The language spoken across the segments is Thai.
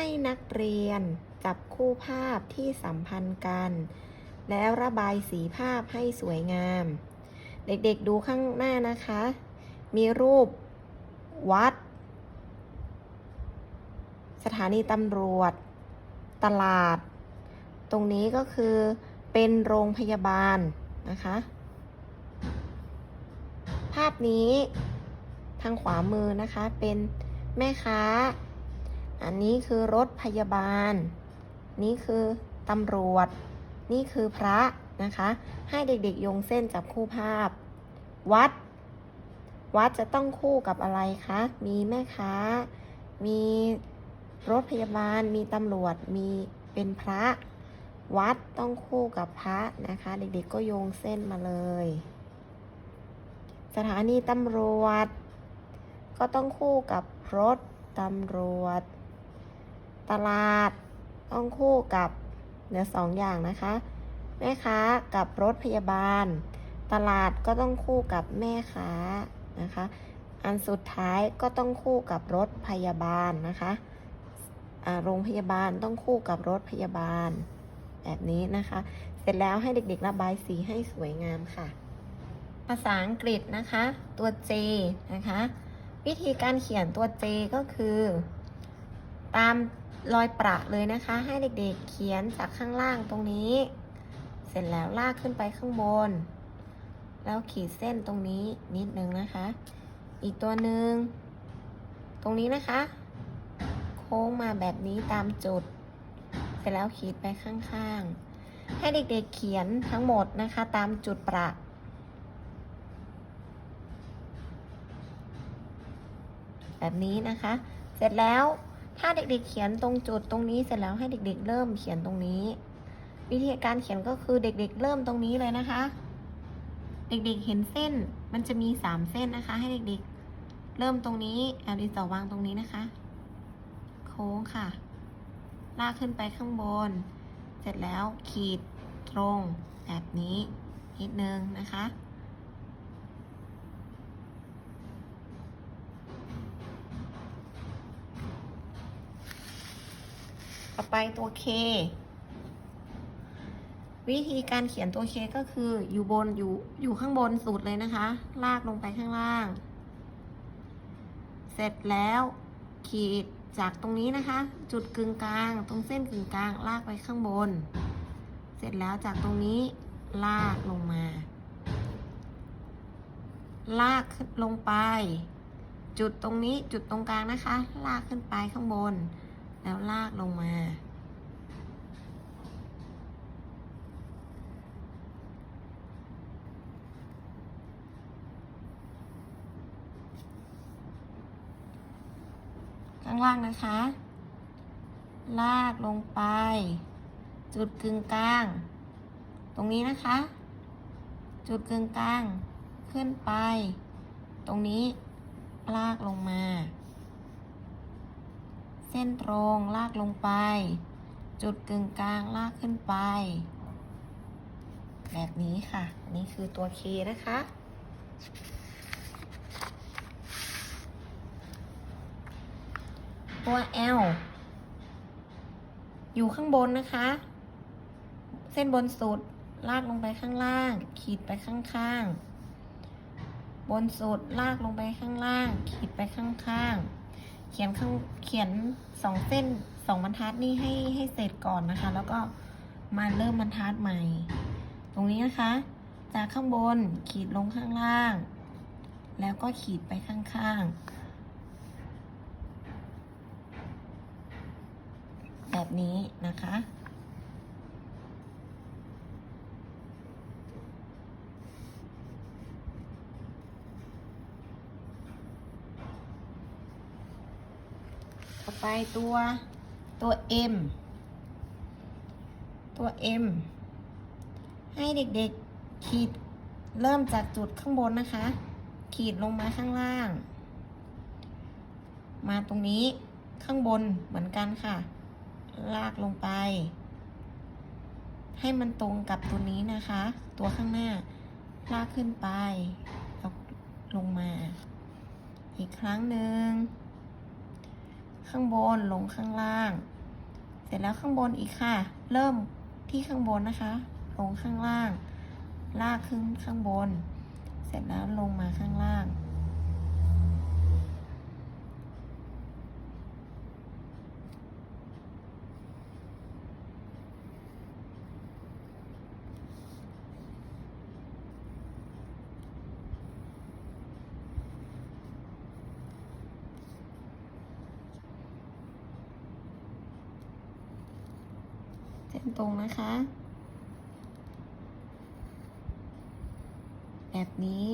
ให้นักเรียนจับคู่ภาพที่สัมพันธ์กัน แล้วระบายสีภาพให้สวยงาม เด็กๆดูข้างหน้านะคะ มีรูปวัด สถานีตำรวจ ตลาด ตรงนี้ก็คือเป็นโรงพยาบาลนะคะ ภาพนี้ทางขวามือนะคะเป็นแม่ค้า อันนี้คือรถพยาบาล นี่คือตำรวจ นี่คือพระนะคะ ให้เด็กๆโยงเส้นจับคู่ภาพ วัด วัดจะต้องคู่กับอะไรคะ มีแม่ค้า มีรถพยาบาล มีตำรวจ มีเป็นพระ วัดต้องคู่กับพระนะคะ เด็กๆก็โยงเส้นมาเลย สถานีตำรวจ ก็ต้องคู่กับรถตำรวจ ตลาด ต้องคู่กับเหลือสองอย่างนะคะ แม่ค้ากับรถพยาบาล ตลาดก็ต้องคู่กับแม่ค้านะคะ อันสุดท้ายก็ต้องคู่กับรถพยาบาลนะคะโรงพยาบาลต้องคู่กับรถพยาบาล แบบนี้นะคะ เสร็จแล้วให้เด็กๆระบายสีให้สวยงามค่ะ ภาษาอังกฤษนะคะ ตัว J นะคะ วิธีการเขียนตัว J ก็คือ ตาม รอยประเลยนะคะ ให้เด็กๆเขียนจากข้างล่างตรงนี้ เสร็จแล้วลากขึ้นไปข้างบน แล้วขีดเส้นตรงนี้นิดนึงนะคะ อีกตัวหนึ่งตรงนี้นะคะ โค้งมาแบบนี้ตามจุด เสร็จแล้วขีดไปข้างๆ ให้เด็กๆเขียนทั้งหมดนะคะ ตามจุดประแบบนี้นะคะ เสร็จแล้ว ถ้าเด็กๆ เขียนตรงจุดตรงนี้เสร็จแล้วให้เด็กๆ เริ่มเขียนตรงนี้ วิธีการเขียนก็คือเด็กๆ เริ่มตรงนี้เลยนะคะ เด็กๆ เห็นเส้นมันจะมีสามเส้นนะคะ ให้เด็กๆ เริ่มตรงนี้เอาดินสอวางตรงนี้นะคะ โค้งค่ะ ลากขึ้นไปข้างบน เสร็จแล้วขีดตรงแบบนี้นิดนึงนะคะ ต่อไปตัว K วิธีการเขียนตัว K ก็คืออยู่บนอยู่อยู่ข้างบนสุดเลยนะคะ ลากลงไปข้างล่าง เสร็จแล้วขีดจากตรงนี้นะคะ จุดกึ่งกลาง ตรงเส้นกึ่งกลาง ลากไปข้างบน เสร็จแล้วจากตรงนี้ลากลงมา ลากขึ้นลงไป จุดตรงนี้จุดตรงกลางนะคะ ลากขึ้นไปข้างบน แล้วลากลงมา ข้างล่างนะคะ ลากลงไป จุดกึ่งกลาง ตรงนี้นะคะ จุดกึ่งกลาง ขึ้นไป ตรงนี้ลากลงมา เส้นตรงลากลงไป จุดกึ่งกลางลากขึ้นไป แบบนี้ค่ะนนี้คือตัว K นะคะ ตัว L อยู่ข้างบนนะคะ เส้นบนสุดลากลงไปข้างล่าง ขีดไปข้างๆบนสุดลากลงไปข้างล่าง ขีดไปข้างๆ เขียนข้างเขียนสองเส้นสองบรรทัดนี่ให้ให้เสร็จก่อนนะคะ แล้วก็มาเริ่มบรรทัดใหม่ ตรงนี้นะคะ จากข้างบนขีดลงข้างล่าง แล้วก็ขีดไปข้างๆ แบบนี้นะคะ ต่อไปตัวตัว M ตัว M ให้เด็กๆขีดเริ่มจากจุดข้างบนนะคะ ขีดลงมาข้างล่าง มาตรงนี้ข้างบนเหมือนกันค่ะ ลากลงไป ให้มันตรงกับตัวนี้นะคะ ตัวข้างหน้า ลากขึ้นไปแล้วลงมา อีกครั้งหนึ่ง ข้างบนลงข้างล่าง เสร็จแล้วข้างบนอีกค่ะ เริ่มที่ข้างบนนะคะ ลงข้างล่าง ลากขึ้นข้างบน เสร็จแล้วลงมาข้างล่าง ตรงนะคะ แบบนี้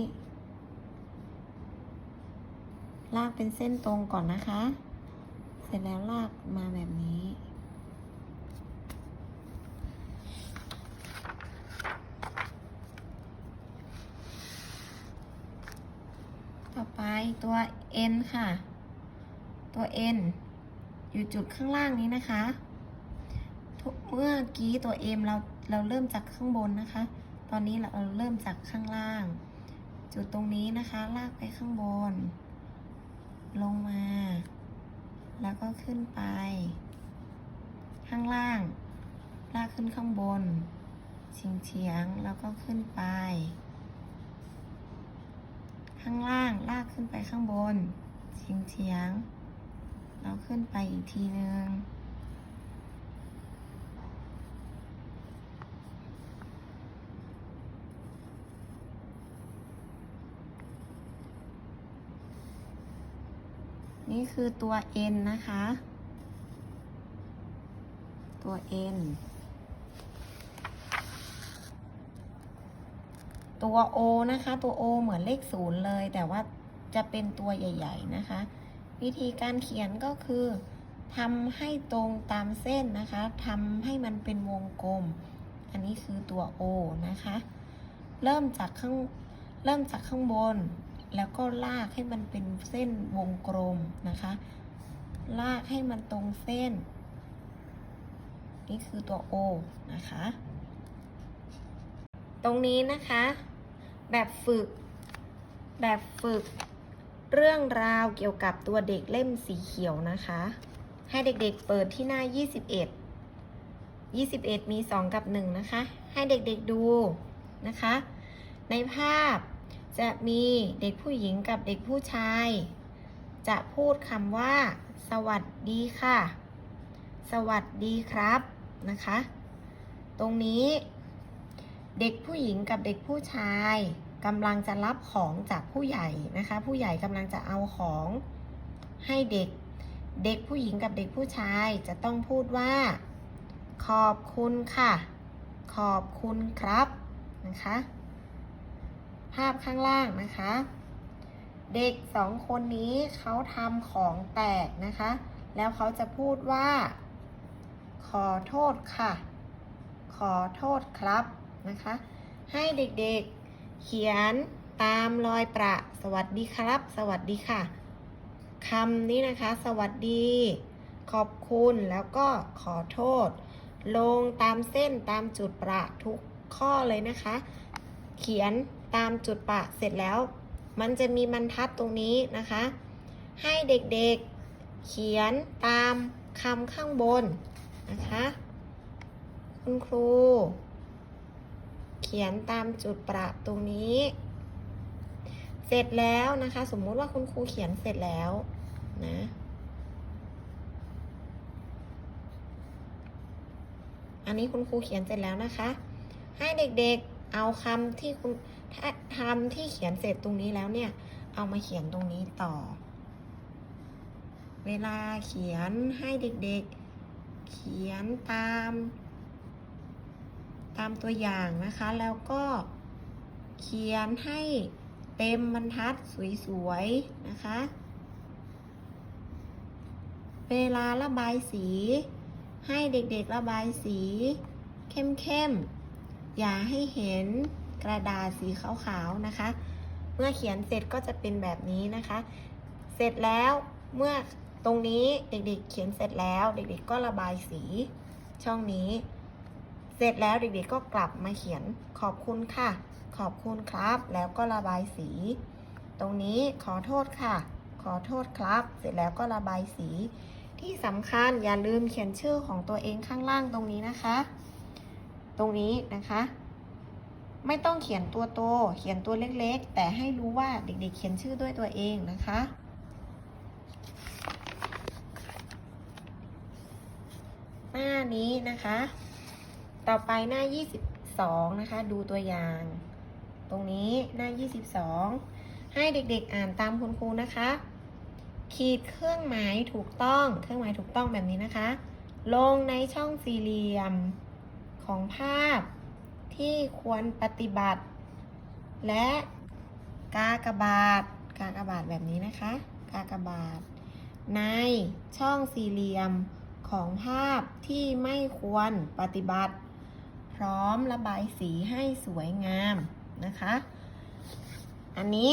ลากเป็นเส้นตรงก่อนนะคะ เสร็จแล้วลากมาแบบนี้ต่อไปตัว N ค่ะ ตัว N อยู่จุดข้างล่างนี้นะคะ เมื่อกี้ตัว M เราเราเริ่มจากข้างบนนะคะ ตอนนี้เราเริ่มจากข้างล่าง จุดตรงนี้นะคะ ลากไปข้างบน ลงมา แล้วก็ขึ้นไป ข้างล่าง ลากขึ้นข้างบนเฉียงเฉียงแล้วก็ขึ้นไป ข้างล่างลากขึ้นไปข้างบนเฉียงเฉียงแล้วขึ้นไปอีกทีนึง นี่คือตัว N นะคะ ตัว N ตัว O นะคะ ตัว O เหมือนเลขศูนย์เลย แต่ว่าจะเป็นตัวใหญ่ ๆ นะคะ วิธีการเขียนก็คือทำให้ตรงตามเส้นนะคะทำให้มันเป็นวงกลม อันนี้คือตัว O นะคะ เริ่มจากข้าง เริ่มจากข้างบน แล้วก็ลากให้มันเป็นเส้นวงกลมนะคะ ลากให้มันตรงเส้น นี่คือตัว O นะคะ ตรงนี้นะคะ แบบฝึก แบบฝึก เรื่องราวเกี่ยวกับตัวเด็กเล่มสีเขียวนะคะ ให้เด็กๆเปิดที่หน้า 21 21 มี 2 กับ 1 นะคะ ให้เด็กๆดูนะคะ ในภาพ จะมีเด็กผู้หญิงกับเด็กผู้ชาย จะพูดคำว่า สวัสดีค่ะ สวัสดีครับนะคะ ตรงนี้ เด็กผู้หญิงกับเด็กผู้ชายกำลังจะรับของจากผู้ใหญ่นะคะ ผู้ใหญ่กำลังจะเอาของให้เด็ก เด็กผู้หญิงกับเด็กผู้ชายจะต้องพูดว่า ขอบคุณค่ะ ขอบคุณครับนะคะ ภาพข้างล่างนะคะ เด็กสองคนนี้เขาทำของแตกนะคะ แล้วเขาจะพูดว่า ขอโทษค่ะ ขอโทษครับนะคะ ให้เด็กๆเขียนตามรอยประ สวัสดีครับ สวัสดีค่ะคำนี้นะคะ สวัสดี ขอบคุณแล้วก็ขอโทษ ลงตามเส้นตามจุดประทุกข้อเลยนะคะ เขียน ตามจุดประเสร็จแล้ว มันจะมีบรรทัดตรงนี้นะคะ ให้เด็กๆเขียนตามคำข้างบนนะคะ คุณครู เขียนตามจุดประตรงนี้ เสร็จแล้วนะคะ สมมุติว่าคุณครูเขียนเสร็จแล้วนะอันนี้คุณครูเขียนเสร็จแล้วนะคะ ให้เด็กๆเอาคำที่คุณ ทำที่เขียนเสร็จตรงนี้แล้วเนี่ย เอามาเขียนตรงนี้ต่อ เวลาเขียนให้เด็กๆ เขียนตาม ตามตัวอย่างนะคะ แล้วก็เขียนให้เต็มบรรทัดสวยๆนะคะ เวลาระบายสี ให้เด็กๆระบายสี เข้มๆ อย่าให้เห็น กระดาษสีขาวๆนะคะ เมื่อเขียนเสร็จก็จะเป็นแบบนี้นะคะ เสร็จแล้วเมื่อตรงนี้เด็กๆ เขียนเสร็จแล้ว เด็กๆ ก็ระบายสีช่องนี้ เสร็จแล้วเด็กๆ ก็กลับมาเขียนขอบคุณค่ะ ขอบคุณครับ แล้วก็ระบายสี ตรงนี้ขอโทษค่ะ ขอโทษครับ เสร็จแล้วก็ระบายสี ที่สำคัญอย่าลืมเขียนชื่อของตัวเองข้างล่างตรงนี้นะคะ ตรงนี้นะคะ ไม่ต้องเขียนตัวโต เขียนตัวเล็กๆ แต่ให้รู้ว่าเด็กๆ เขียนชื่อด้วยตัวเองนะคะ หน้านี้นะคะ ต่อไปหน้า 22 นะคะ ดูตัวอย่าง ตรงนี้หน้า 22 ให้เด็กๆ อ่านตามคุณครูนะคะ ขีดเครื่องหมายถูกต้อง เครื่องหมายถูกต้องแบบนี้นะคะ ลงในช่องสี่เหลี่ยมของภาพ ที่ควรปฏิบัติ และกากบาทกากบาทแบบนี้นะคะ กากบาท ในช่องสี่เหลี่ยมของภาพที่ไม่ควรปฏิบัติ พร้อมระบายสีให้สวยงามนะคะ อันนี้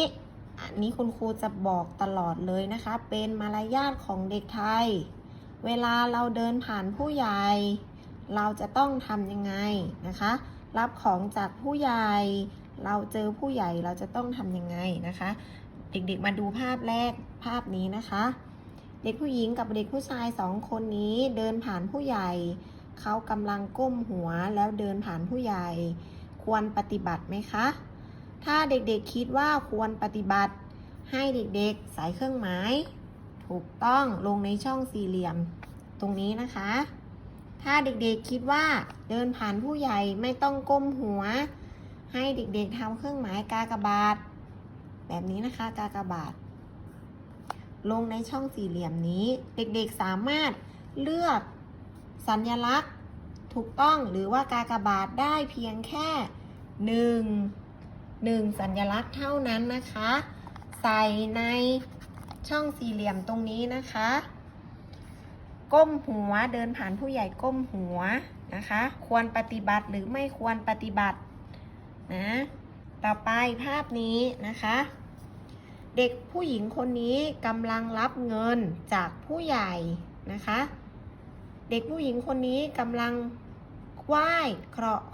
อันนี้คุณครูจะบอกตลอดเลยนะคะ เป็นมารยาทของเด็กไทย เวลาเราเดินผ่านผู้ใหญ่ เราจะต้องทำยังไงนะคะ รับของจากผู้ใหญ่ เราเจอผู้ใหญ่เราจะต้องทำยังไงนะคะ เด็กๆมาดูภาพแรกภาพนี้นะคะ เด็กผู้หญิงกับเด็กผู้ชายสองคนนี้เดินผ่านผู้ใหญ่ เขากำลังก้มหัวแล้วเดินผ่านผู้ใหญ่ ควรปฏิบัติไหมคะ ถ้าเด็กๆคิดว่าควรปฏิบัติ ให้เด็กๆใส่เครื่องหมาย ถูกต้องลงในช่องสี่เหลี่ยมตรงนี้นะคะ ถ้าเด็กๆคิดว่าเดินผ่านผู้ใหญ่ไม่ต้องก้มหัว ให้เด็กๆทำเครื่องหมายกากบาท แบบนี้นะคะกากบาท ลงในช่องสี่เหลี่ยมนี้ เด็กๆสามารถเลือกสัญลักษณ์ถูกต้องหรือว่ากากบาทได้เพียงแค่หนึ่งหนึ่งสัญลักษณ์เท่านั้นนะคะ ใส่ในช่องสี่เหลี่ยมตรงนี้นะคะ ก้มหัว เดินผ่านผู้ใหญ่ก้มหัวนะคะ ควรปฏิบัติหรือไม่ควรปฏิบัตินะต่อไปภาพนี้นะคะ เด็กผู้หญิงคนนี้กำลังรับเงินจากผู้ใหญ่นะคะ เด็กผู้หญิงคนนี้กำลังไหว้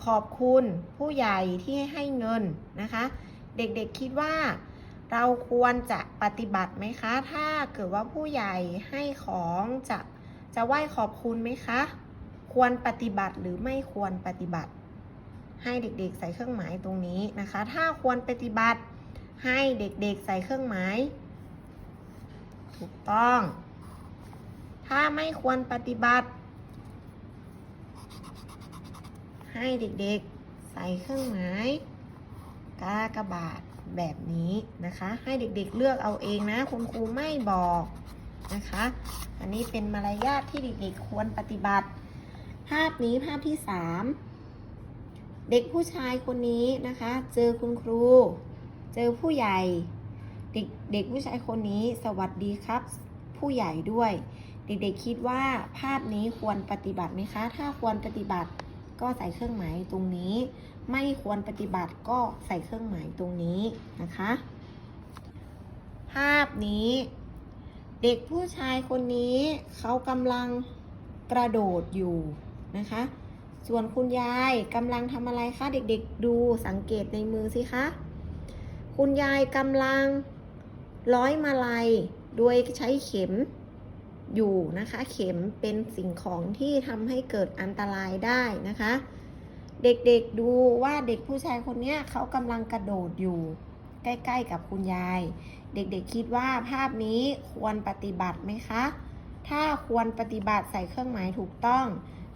ขอบคุณผู้ใหญ่ที่ให้เงินนะคะ เด็กๆคิดว่าเราควรจะปฏิบัติไหมคะ ถ้าเกิดว่าผู้ใหญ่ให้ของจะ จะไหว้ขอบคุณไหมคะ ควรปฏิบัติหรือไม่ควรปฏิบัติ ให้เด็กๆใส่เครื่องหมายตรงนี้นะคะ ถ้าควรปฏิบัติให้เด็กๆใส่เครื่องหมาย ถูกต้อง ถ้าไม่ควรปฏิบัติ ให้เด็กๆใส่เครื่องหมายกากบาทแบบนี้นะคะ ให้เด็กๆเลือกเอาเองนะ คุณครูไม่บอก นะคะ อันนี้เป็นมารยาทที่เด็กๆควรปฏิบัติ ภาพนี้ภาพที่สามเด็กผู้ชายคนนี้นะคะ เจอคุณครู เจอผู้ใหญ่ เด็กเด็กผู้ชายคนนี้สวัสดีครับ ผู้ใหญ่ด้วย เด็กๆคิดว่าภาพนี้ควรปฏิบัติไหมคะ ถ้าควรปฏิบัติก็ใส่เครื่องหมายตรงนี้ ไม่ควรปฏิบัติก็ใส่เครื่องหมายตรงนี้นะคะ ภาพนี้ เด็กผู้ชายคนนี้เขากำลังกระโดดอยู่นะคะ ส่วนคุณยายกำลังทำอะไรคะเด็กๆดูสังเกตในมือสิคะ คุณยายกำลังร้อยมาลัยโดยใช้เข็มอยู่นะคะ เข็มเป็นสิ่งของที่ทำให้เกิดอันตรายได้นะคะ เด็กๆดูว่าเด็กผู้ชายคนนี้เขากำลังกระโดดอยู่ ใกล้ๆกับคุณยาย เด็กๆคิดว่าภาพนี้ควรปฏิบัติไหมคะ ถ้าควรปฏิบัติใส่เครื่องหมายถูกต้อง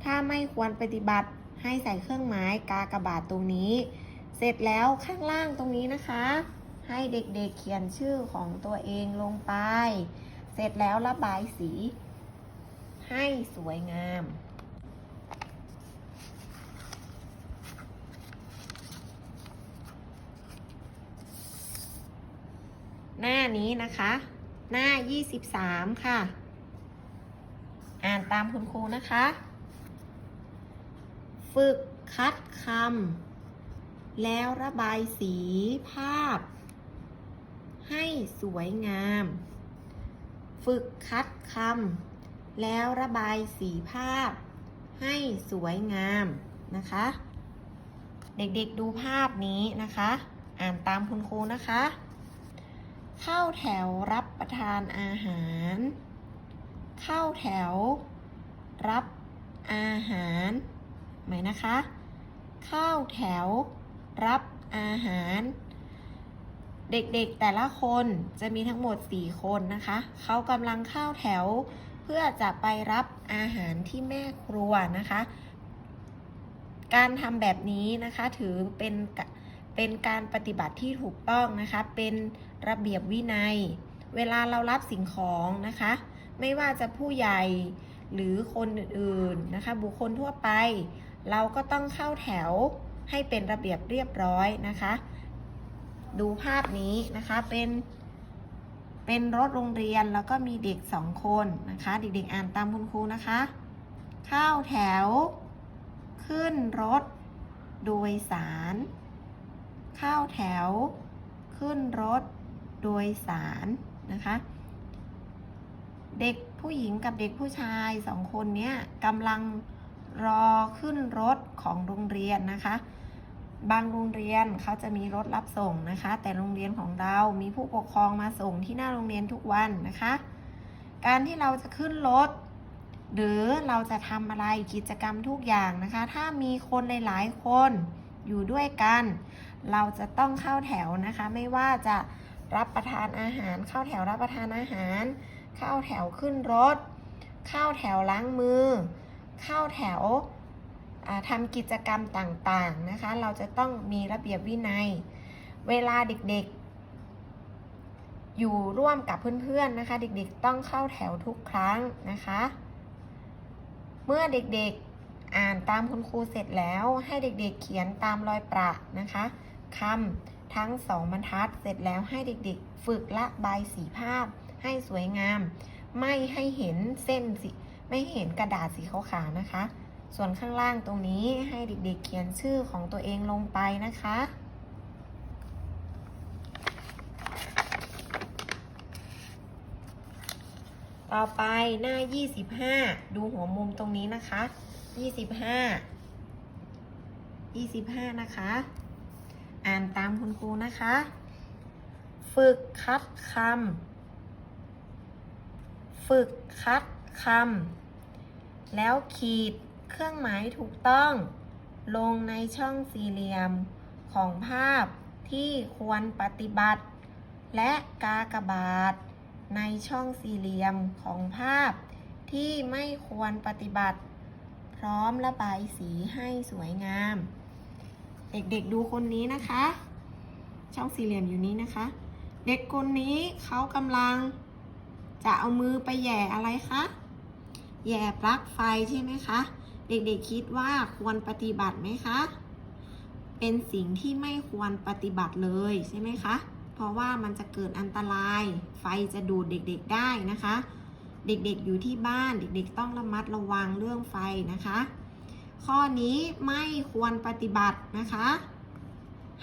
ถ้าไม่ควรปฏิบัติให้ใส่เครื่องหมายกากบาทตรงนี้ เสร็จแล้วข้างล่างตรงนี้นะคะ ให้เด็กๆเเขียนชื่อของตัวเองลงไป เสร็จแล้วระบายสี ให้สวยงาม หน้านี้นะคะ หน้า 23 ค่ะ อ่านตามคุณครูนะคะ ฝึกคัดคำแล้วระบายสีภาพ ให้สวยงาม ฝึกคัดคำแล้วระบายสีภาพ ให้สวยงามนะคะ เด็กๆดูภาพนี้นะคะ อ่านตามคุณครูนะคะ เข้าแถวรับประทานอาหาร เข้าแถว รับอาหารไหมนะคะ เข้าแถว รับอาหาร เด็กๆแต่ละคนจะมีทั้งหมด 4 คนนะคะ เขากำลังเข้าแถวเพื่อจะไปรับอาหารที่แม่ครัวนะคะ การทำแบบนี้นะคะถือเป็น เป็นการปฏิบัติที่ถูกต้องนะคะ เป็นระเบียบวินัย เวลาเรารับสิ่งของนะคะ ไม่ว่าจะผู้ใหญ่หรือคนอื่นๆนะคะ บุคคลทั่วไป เราก็ต้องเข้าแถวให้เป็นระเบียบเรียบร้อยนะคะ ดูภาพนี้นะคะเป็นเป็นรถโรงเรียนแล้วก็มีเด็กสองคนนะคะ เด็กๆอ่านตามคุณครูนะคะ เข้าแถว ขึ้นรถ โดยสาร เข้าแถว ขึ้นรถโดยสารนะคะ เด็กผู้หญิงกับเด็กผู้ชายสองคนเนี้ยกำลังรอขึ้นรถของโรงเรียนนะคะ บางโรงเรียนเขาจะมีรถรับส่งนะคะ แต่โรงเรียนของเรามีผู้ปกครองมาส่งที่หน้าโรงเรียนทุกวันนะคะ การที่เราจะขึ้นรถหรือเราจะทำอะไรกิจกรรมทุกอย่างนะคะ ถ้ามีคนหลาย ๆ คนอยู่ด้วยกัน เราจะต้องเข้าแถวนะคะ ไม่ว่าจะรับประทานอาหาร เข้าแถวรับประทานอาหาร เข้าแถวขึ้นรถ เข้าแถวล้างมือ เข้าแถวอ่าทำกิจกรรมต่างๆนะคะ เราจะต้องมีระเบียบวินัย เวลาเด็กๆ อยู่ร่วมกับเพื่อนๆนะคะ เด็กๆต้องเข้าแถวทุกครั้งนะคะ เมื่อเด็กๆอ่านตามคุณครูเสร็จแล้วให้เด็กๆเขียนตามรอยประนะคะ คำทั้งสองบรรทัดเสร็จแล้วให้เด็กๆ ฝึกละบายสีภาพให้สวยงาม ไม่ให้เห็นเส้นสีไม่เห็นกระดาษสีขาวๆนะคะ ส่วนข้างล่างตรงนี้ให้เด็กๆ เขียนชื่อของตัวเองลงไปนะคะต่อไปหน้า 25 ดูหัวมุมตรงนี้นะคะ 25 25 นะคะ อ่านตามคุณครูนะคะ ฝึกคัดคำฝึกคัดคำแล้วขีดเครื่องหมายถูกต้อง ลงในช่องสี่เหลี่ยมของภาพที่ควรปฏิบัติ และกากบาท ในช่องสี่เหลี่ยมของภาพที่ไม่ควรปฏิบัติ พร้อมระบายสีให้สวยงาม เด็กๆดูคนนี้นะคะ ช่องสี่เหลี่ยมอยู่นี้นะคะ เด็กคนนี้เขากำลังจะเอามือไปแย่อะไรคะแย่ปลั๊กไฟใช่ไหมคะ เด็กๆคิดว่าควรปฏิบัติไหมคะ เป็นสิ่งที่ไม่ควรปฏิบัติเลยใช่ไหมคะ เพราะว่ามันจะเกิดอันตราย ไฟจะดูดเด็กๆได้นะคะ เด็กๆอยู่ที่บ้านเด็กๆต้องระมัดระวังเรื่องไฟนะคะ ข้อนี้ไม่ควรปฏิบัตินะคะ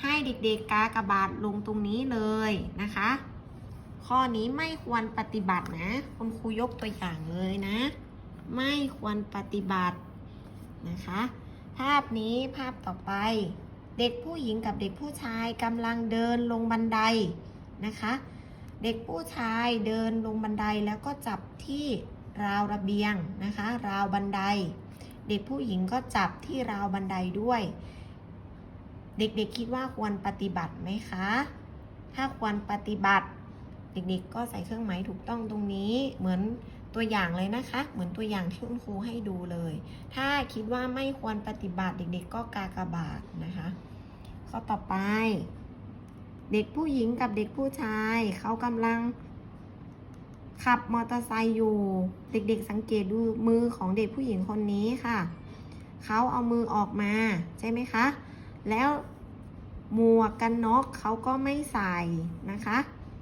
ให้เด็กๆกากระบาทลงตรงนี้เลยนะคะ ข้อนี้ไม่ควรปฏิบัตินะ คุณครูยกตัวอย่างเลยนะ ไม่ควรปฏิบัตินะคะ ภาพนี้ภาพต่อไป เด็กผู้หญิงกับเด็กผู้ชายกำลังเดินลงบันไดนะคะ เด็กผู้ชายเดินลงบันไดแล้วก็จับที่ราวระเบียงนะคะ ราวบันได เด็กผู้หญิงก็จับที่ราวบันไดด้วย เด็กๆคิดว่าควรปฏิบัติไหมคะ ถ้าควรปฏิบัติ เด็กๆก็ใส่เครื่องหมายถูกต้องตรงนี้เหมือนตัวอย่างเลยนะคะ เหมือนตัวอย่างที่คุณครูให้ดูเลย ถ้าคิดว่าไม่ควรปฏิบัติเด็กๆ ก็กากบาทนะคะข้อต่อไป เด็กผู้หญิงกับเด็กผู้ชายเขากำลัง ขับมอเตอร์ไซค์อยู่ เด็กๆสังเกตดูมือของเด็กผู้หญิงคนนี้ค่ะ เขาเอามือออกมาใช่ไหมคะ แล้วหมวกกันน็อกเขาก็ไม่ใส่นะคะ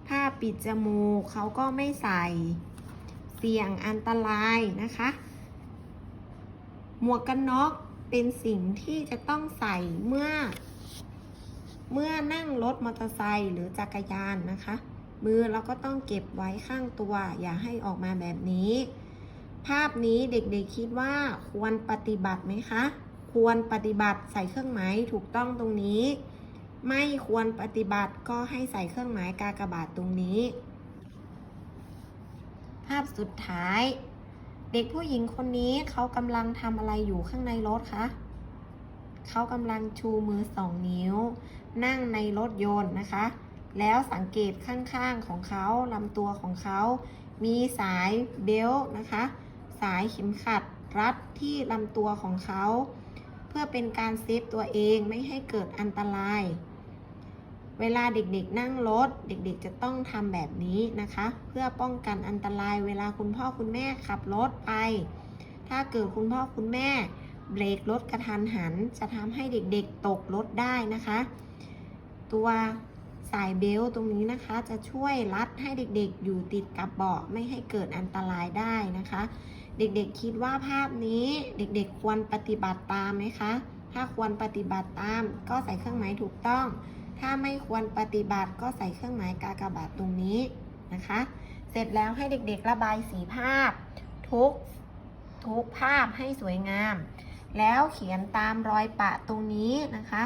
ผ้าปิดจมูกเขาก็ไม่ใส่ เสี่ยงอันตรายนะคะ หมวกกันน็อกเป็นสิ่งที่จะต้องใส่เมื่อ เมื่อนั่งรถมอเตอร์ไซค์หรือจักรยานนะคะ มือเราก็ต้องเก็บไว้ข้างตัว อย่าให้ออกมาแบบนี้ ภาพนี้เด็กๆคิดว่าควรปฏิบัติไหมคะ ควรปฏิบัติใส่เครื่องหมายถูกต้องตรงนี้ ไม่ควรปฏิบัติก็ให้ใส่เครื่องหมายกากบาทตรงนี้ ภาพสุดท้าย เด็กผู้หญิงคนนี้เขากำลังทำอะไรอยู่ข้างในรถคะเขากำลังชูมือสองนิ้ว นั่งในรถยนต์นะคะ แล้วสังเกตข้างๆของเขาลำตัวของเขา มีสายเบล์นะคะ สายเข็มขัดรัดที่ลำตัวของเขา เพื่อเป็นการเซฟตัวเองไม่ให้เกิดอันตราย เวลาเด็กๆนั่งรถ เด็กๆจะต้องทำแบบนี้นะคะ เพื่อป้องกันอันตราย เวลาคุณพ่อคุณแม่ขับรถไป ถ้าเกิดคุณพ่อคุณแม่เบรกรถกระทันหัน จะทำให้เด็กๆตกรถได้นะคะ ตัวายเบลต์ตรงนี้นะคะ จะช่วยรัดให้เด็กๆ อยู่ติดกับเบาะไม่ให้เกิดอันตรายได้นะคะ เด็กๆคิดว่าภาพนี้เด็กๆควรปฏิบัติตามไหมคะ ถ้าควรปฏิบัติตามก็ใส่เครื่องหมายถูกต้อง ถ้าไม่ควรปฏิบัติก็ใส่เครื่องหมายกากบาทตรงนี้นะคะ เสร็จแล้วให้เด็กๆระบายสีภาพ ทุกทุกภาพให้สวยงาม แล้วเขียนตามรอยปะตรงนี้นะคะ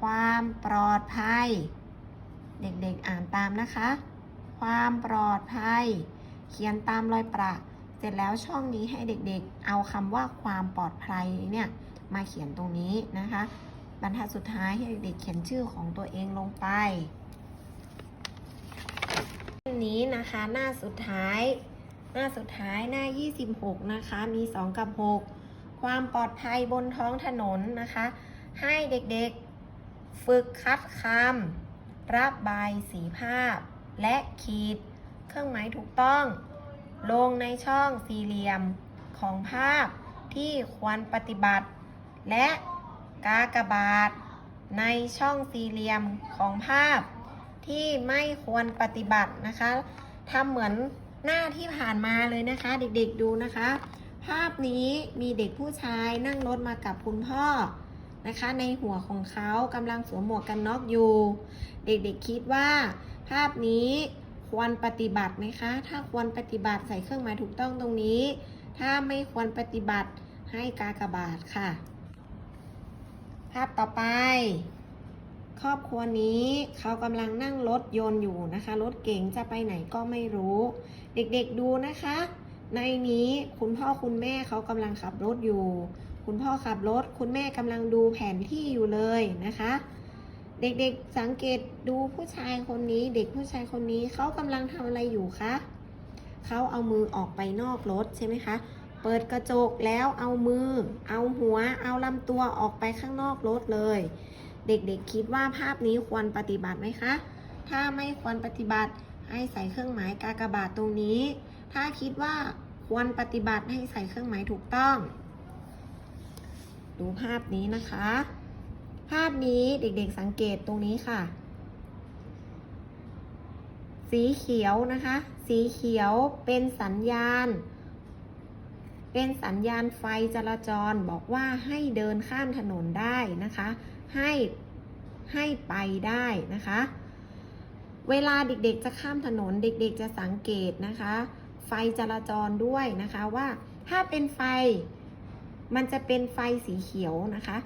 ความปลอดภัย เด็กๆอ่านตามนะคะ ความปลอดภัย เขียนตามรอยประ เสร็จแล้วช่องนี้ให้เด็กๆ เอาคำว่าความปลอดภัยเนี่ยมาเขียนตรงนี้นะคะ บรรทัดสุดท้ายให้เด็กๆเขียนชื่อของตัวเองลงไปนนี้นะคะหน้าสุดท้าย หน้าสุดท้ายหน้า 26 นะคะ มี 2 กับ 6 ความปลอดภัยบนท้องถนนนะคะ ให้เด็กๆ ฝึกคัดคำ ระบายสีภาพ และขีด เครื่องหมายถูกต้อง ลงในช่องสี่เหลี่ยมของภาพที่ควรปฏิบัติ และกากบาท ในช่องสี่เหลี่ยมของภาพ ที่ไม่ควรปฏิบัตินะคะทำเหมือนหน้าที่ผ่านมาเลยนะคะ เด็กๆดูนะคะ ภาพนี้มีเด็กผู้ชายนั่งรถมากับคุณพ่อ นะคะ ในหัวของเขากำลังสวมหมวกกันน็อกอยู่ เด็กๆคิดว่า ภาพนี้ควรปฏิบัติไหมคะ ถ้าควรปฏิบัติใส่เครื่องหมายถูกต้องตรงนี้ ถ้าไม่ควรปฏิบัติให้กากบาทค่ะ ภาพต่อไป ครอบครัวนี้เขากำลังนั่งรถยนต์อยู่นะคะ รถเก๋งจะไปไหนก็ไม่รู้ เด็กๆดูนะคะ ในนี้คุณพ่อคุณแม่เขากำลังขับรถอยู่ คุณพ่อขับรถ คุณแม่กำลังดูแผนที่อยู่เลยนะคะ เด็กๆสังเกตดูผู้ชายคนนี้ เด็กผู้ชายคนนี้เขากำลังทำอะไรอยู่คะเขาเอามือออกไปนอกรถใช่ไหมคะ เปิดกระจกแล้วเอามือ เอาหัว เอาลำตัวออกไปข้างนอกรถเลย เด็กๆคิดว่าภาพนี้ควรปฏิบัติไหมคะ ถ้าไม่ควรปฏิบัติให้ใส่เครื่องหมายกากบาทตรงนี้ ถ้าคิดว่าควรปฏิบัติให้ใส่เครื่องหมายถูกต้อง ดูภาพนี้นะคะ ภาพนี้เด็กๆสังเกตตรงนี้ค่ะ สีเขียวนะคะ สีเขียวเป็นสัญญาณ เป็นสัญญาณไฟจราจรบอกว่าให้เดินข้ามถนนได้นะคะ ให้ให้ไปได้นะคะ เวลาเด็กๆจะข้ามถนนเด็กๆจะสังเกตนะคะ ไฟจราจรด้วยนะคะว่าถ้าเป็นไฟ มันจะเป็นไฟสีเขียวนะคะ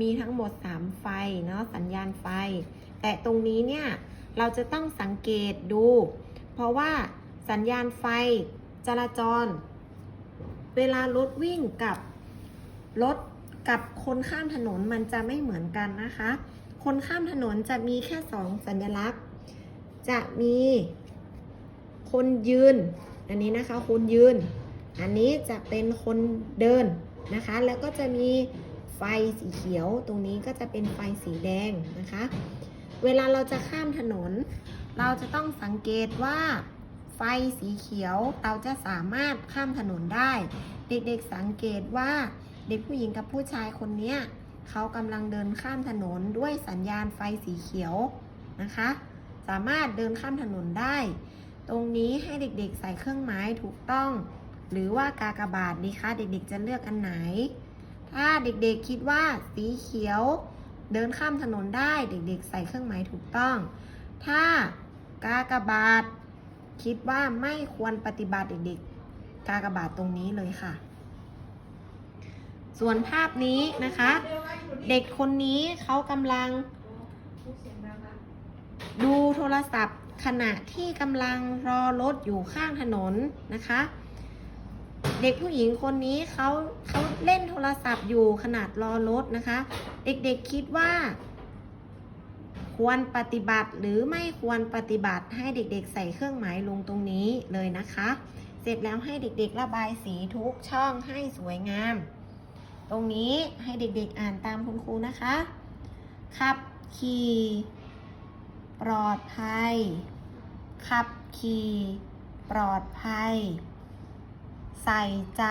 มีทั้งหมด 3 ไฟเนาะสัญญาณไฟ แต่ตรงนี้เนี่ยเราจะต้องสังเกตดู เพราะว่าสัญญาณไฟจราจร เวลารถวิ่งกับรถกับคนข้ามถนนมันจะไม่เหมือนกันนะคะ คนข้ามถนนจะมีแค่สองสัญลักษณ์ จะมีคนยืน อันนี้นะคะคนยืน อันนี้จะเป็นคนเดิน นะคะ แล้วก็จะมีไฟสีเขียว ตรงนี้ก็จะเป็นไฟสีแดงนะคะ เวลาเราจะข้ามถนน เราจะต้องสังเกตว่าไฟสีเขียวเราจะสามารถข้ามถนนได้ เด็กๆสังเกตว่าเด็กผู้หญิงกับผู้ชายคนนี้เขากำลังเดินข้ามถนนด้วยสัญญาณไฟสีเขียวนะคะ สามารถเดินข้ามถนนได้ ตรงนี้ให้เด็กๆใส่เครื่องหมายถูกต้อง หรือว่ากากบาทดีคะเด็กๆจะเลือกอันไหน ถ้าเด็กๆคิดว่าสีเขียวเดินข้ามถนนได้เด็กๆ ใส่เครื่องหมายถูกต้อง ถ้ากากบาทคิดว่าไม่ควรปฏิบัติเด็กๆ กากบาทตรงนี้เลยค่ะ ส่วนภาพนี้นะคะ เด็กคนนี้เขากำลัง ดูโทรศัพท์ขณะที่กำลังรอรถอยู่ข้างถนนนะคะ เด็กผู้หญิงคนนี้เขาเขาเล่นโทรศัพท์อยู่ขนาดรอรถนะคะ เด็กๆคิดว่า ควรปฏิบัติหรือไม่ควรปฏิบัติให้เด็กๆ ใส่เครื่องหมายลงตรงนี้เลยนะคะ เสร็จแล้วให้เด็กๆ ระบายสีทุกช่องให้สวยงาม ตรงนี้ให้เด็กๆอ่านตามคุณครูนะคะขับขี่ปลอดภัยขับขี่ปลอดภัย ใส่ใจ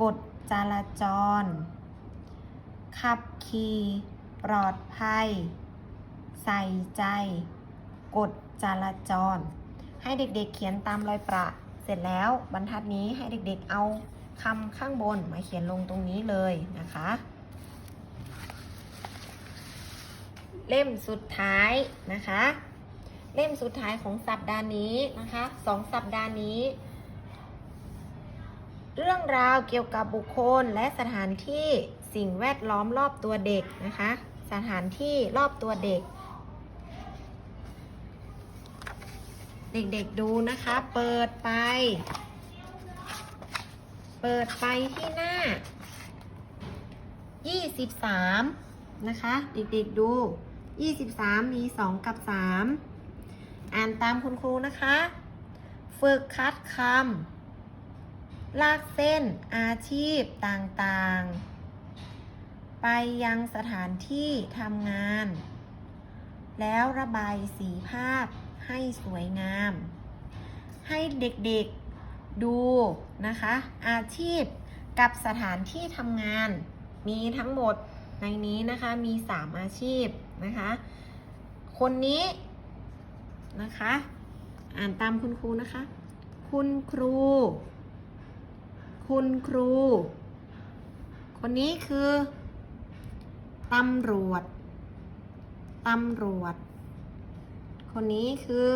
กฎจราจร ขับขี่ปลอดภัย ใส่ใจ กฎจราจร ให้เด็กๆเขียนตามรอยประ เสร็จแล้วบรรทัดนี้ให้เด็กๆเอาคำข้างบนมาเขียนลงตรงนี้เลยนะคะ เล่มสุดท้ายนะคะ เล่มสุดท้ายของสัปดาห์นี้นะคะสองสัปดาห์นี้ เรื่องราวเกี่ยวกับบุคคลและสถานที่สิ่งแวดล้อมรอบตัวเด็กนะคะ สถานที่รอบตัวเด็ก เด็กๆดูนะคะ เปิดไป เปิดไปที่หน้า 23 นะคะ เด็กๆดู 23 มี 2 กับ 3 อ่านตามคุณครูนะคะ ฝึกคัดคำ ลากเส้นอาชีพต่างๆ ไปยังสถานที่ทำงาน แล้วระบายสีภาพให้สวยงาม ให้เด็กๆดูนะคะ อาชีพกับสถานที่ทำงาน มีทั้งหมดในนี้นะคะมี 3 อาชีพนะคะ คนนี้นะคะ อ่านตามคุณครูนะคะ คุณครู คุณครู คนนี้คือตำรวจตำรวจ คนนี้คือ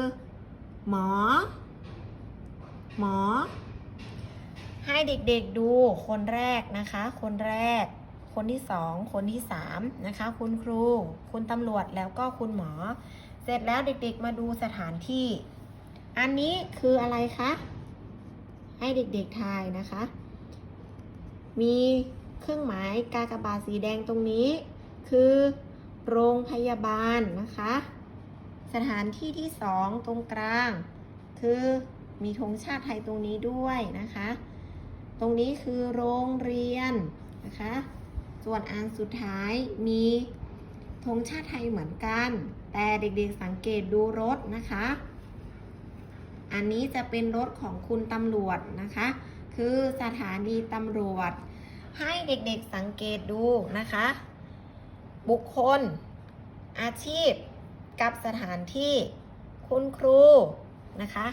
หมอ หมอ ให้เด็กๆดูคนแรกนะคะ คนแรก คนที่สองคนที่สามนะคะ คุณครู คุณตำรวจแล้วก็คุณหมอ เสร็จแล้วเด็กๆมาดูสถานที่ อันนี้คืออะไรคะ ให้เด็กๆทายนะคะ มีเครื่องหมายกากบาทสีแดงตรงนี้ คือโรงพยาบาลนะคะ สถานที่ที่สองตรงกลาง คือมีธงชาติไทยตรงนี้ด้วยนะคะ ตรงนี้คือโรงเรียนนะคะ ส่วนอันสุดท้ายมีธงชาติไทยเหมือนกัน แต่เด็กๆสังเกตดูรถนะคะ อันนี้จะเป็นรถของคุณตำรวจนะคะ คือสถานีตำรวจ ให้เด็กๆสังเกตดูนะคะ บุคคล อาชีพ กับสถานที่ คุณครูนะคะ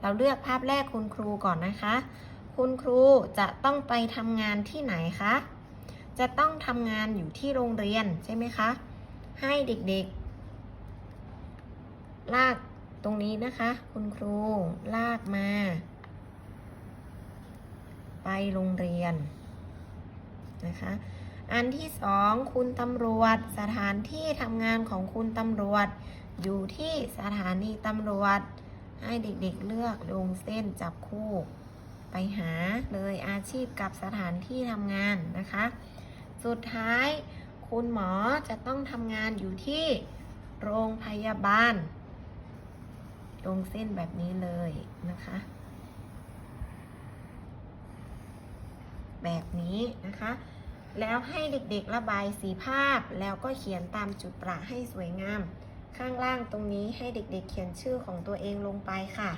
เราเลือกภาพแรกคุณครูก่อนนะคะ คุณครูจะต้องไปทำงานที่ไหนคะ จะต้องทำงานอยู่ที่โรงเรียนใช่ไหมคะ ให้เด็กๆ ลากตรงนี้นะคะ คุณครูลากมา ไปโรงเรียน นะคะ อันที่สองคุณตำรวจ สถานที่ทำงานของคุณตำรวจ อยู่ที่สถานีตำรวจ ให้เด็กๆเลือกลงเส้นจับคู่ ไปหาเลยอาชีพกับสถานที่ทำงานนะคะ สุดท้ายคุณหมอจะต้องทำงานอยู่ที่โรงพยาบาล ลงเส้นแบบนี้เลยนะคะ แบบนี้นะคะ แล้วให้เด็กๆระบายสีภาพ แล้วก็เขียนตามจุดประให้สวยงาม ข้างล่างตรงนี้ให้เด็กๆเขียนชื่อของตัวเองลงไปค่ะ